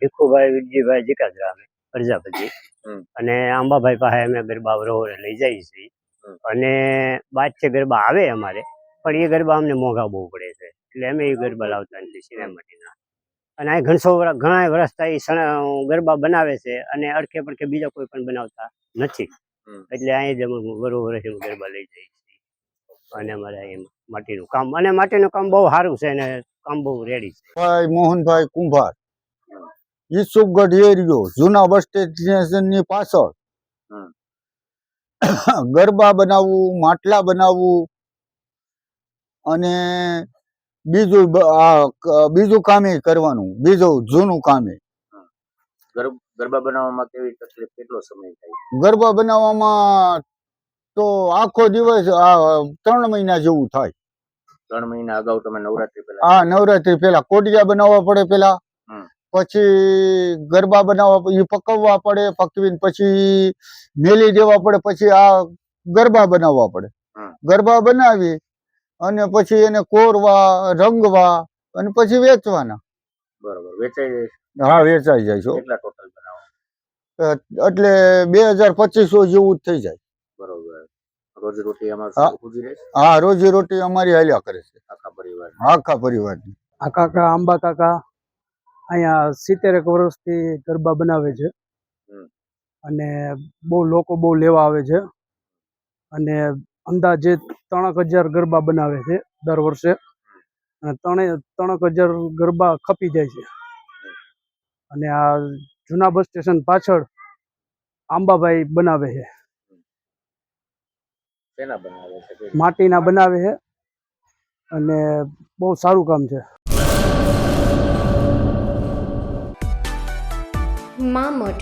ભીખુભાઈ વિજયભાઈ જીકાદરા પ્રજાપતિ. અને આંબાભાઈ પાસે અમે ગરબા વરોવરે લઈ જઈએ છીએ. અને બાદ છે ગરબા આવે અમારે પણ એ ગરબા અમને મોંઘા બહુ પડે છે. એટલે અમે એ ગરબા લાવતા નથી સિનેમાટીના. અને આ ઘણસો ઘણા વર્ષ થાય સણ ગરબા બનાવે છે અને અડખે પડખે બીજા કોઈ પણ બનાવતા નથી. એટલે અહીં જ અમે વરોવરે ગરબા લઈ જઈએ છીએ. અને અમારે એમ માટીનું કામ અને માટીનું કામ બહુ સારું છે અને કામ બહુ રેડી છે. મોહનભાઈ કુંભાર. ઈસુફગઢ એરિયો જૂના બસ સ્ટેશનની પાછળ. હમ. ગરબા બનાવવું માટલા બનાવવું અને બીજું આ બીજું કામે કરવાનું બીજું જૂનું કામે ગરબા બનાવવામાં કેવી તકલીફ કેટલો સમય થાય? ગરબા બનાવવામાં તો આખો દિવસ આ ત્રણ મહિના જેવું થાય. ત્રણ મહિના અગાઉ તમે નવરાત્રી પહેલા હા નવરાત્રી પેલા કોટિયા બનાવવા પડે પેલા. પછી ગરબા બનાવવા એ પકવવા પડે પકવીને પછી મેલી દેવા પડે પછી આ ગરબા બનાવવા પડે. ગરબા બનાવી અને પછી એને કોરવા રંગવા અને પછી વેચવાના. બરોબર વેચાઈ જાય છે? હા વેચાઈ જાય છે કેટલા ટોટલ બનાવો એટલે બે હજાર પચીસો જેવું જ થઈ જાય. બરોબર. રોજી રોટી હા. રોજી રોટી અમારી હાલ્યા કરે છે. આખા પરિવાર આખા પરિવારની. આ કાકા આંબા કાકા. અહીંયા સિત્તેરેક વર્ષથી ગરબા બનાવે છે. અને બહુ લોકો બહુ લેવા આવે છે. અને અંદાજે ત્રણેક હજાર ગરબા બનાવે છે દર વર્ષે. અને ત્રણે ત્રણેક હજાર ગરબા ખપી જાય છે. અને આ જૂના બસ સ્ટેશન પાછળ આંબાભાઈ બનાવે છે? માટીના બનાવે છે. અને બહુ સારું કામ છે.